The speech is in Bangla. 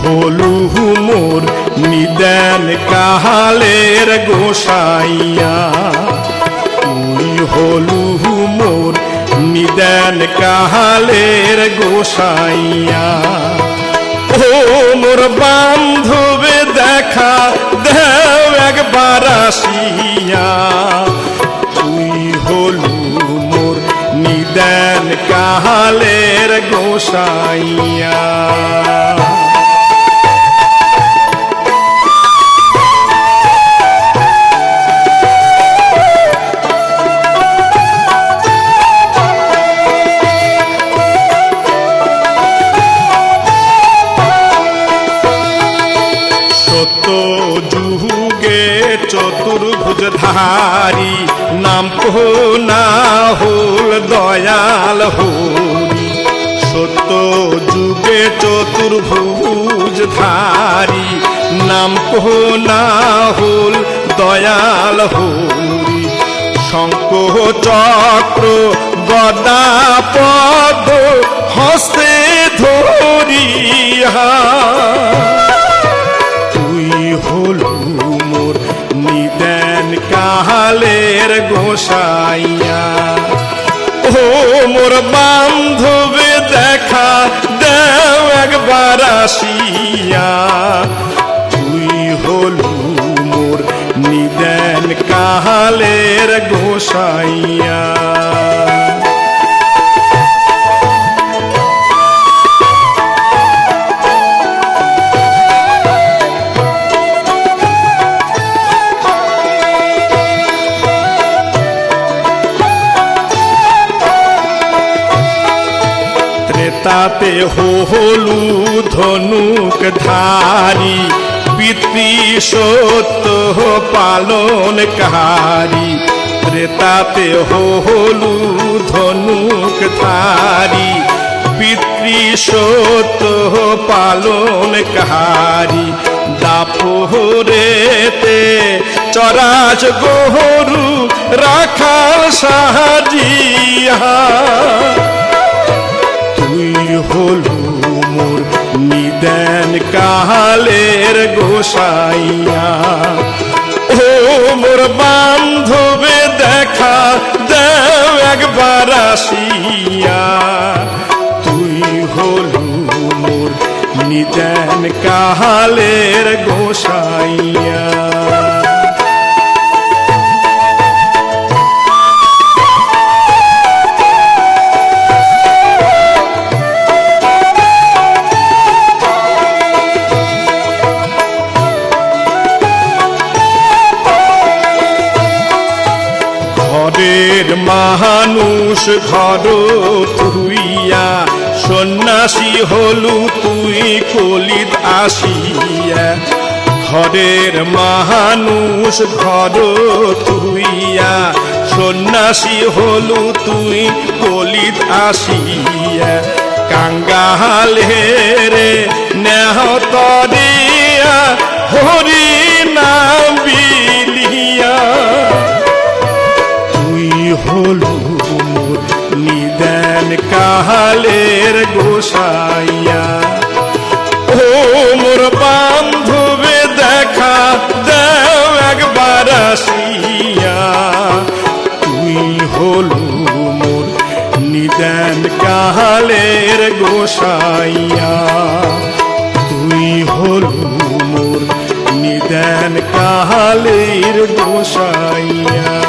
হলু মোর নিদেন কাহালের গোসাইয়া। হলু মোর নিদেন কাহালের গোসাইয়া। ও মোর বান্ধবে দেখা দেও একবার আসিয়া। চতুর্ভুজ ধারি, নাম না হল দয়াল হরি। সত্য যুগে চতুর্ভুজ ধারি, নাম না হল দয়াল হরি। শঙ্খ চক্র গদা কাহালের গোসাইয়া। ও মোর বান্ধবে, দেখা দেও একবার আসিয়া। তুই হলু মোর নিদেন কাহালের গোসাইয়া। ত্রেতাতে হলু ধনুক ধারি, পিতৃ সত্য পালন কারি ত্রেতাতে হলু ধনুক ধারি, পিতৃ সত্য পালন কারি দাপোরেতে চরাজ গহরু রাখাল সাহাজিয়া হলু মোর নিদেন কাহালের গোসাইয়া। ও মোর বান্ধবে দেখা দেও একবার আসিয়া। তুই হলু মোর নিদেন কাহালের গোসাইয়া। ঘরের মানুষ ঘর তুইয়া সন্ন্যাসী হলু তুই কলিত আসিয়া। ঘরের মানুষ ঘর তুইয়া সন্ন্যাসী হলু তুই কলিত আসিয়া। কাঙ্গাল রে নেহ হলু মোর নিদেন কাহালের গোসাইয়া। ও মোর বান্ধবে দেখা দেও একবার আসিয়া। তুই হলু নিদেন কাহালের গোসাইয়া। তুই হলু মোর নিদেন কাহালের গোসাইয়া।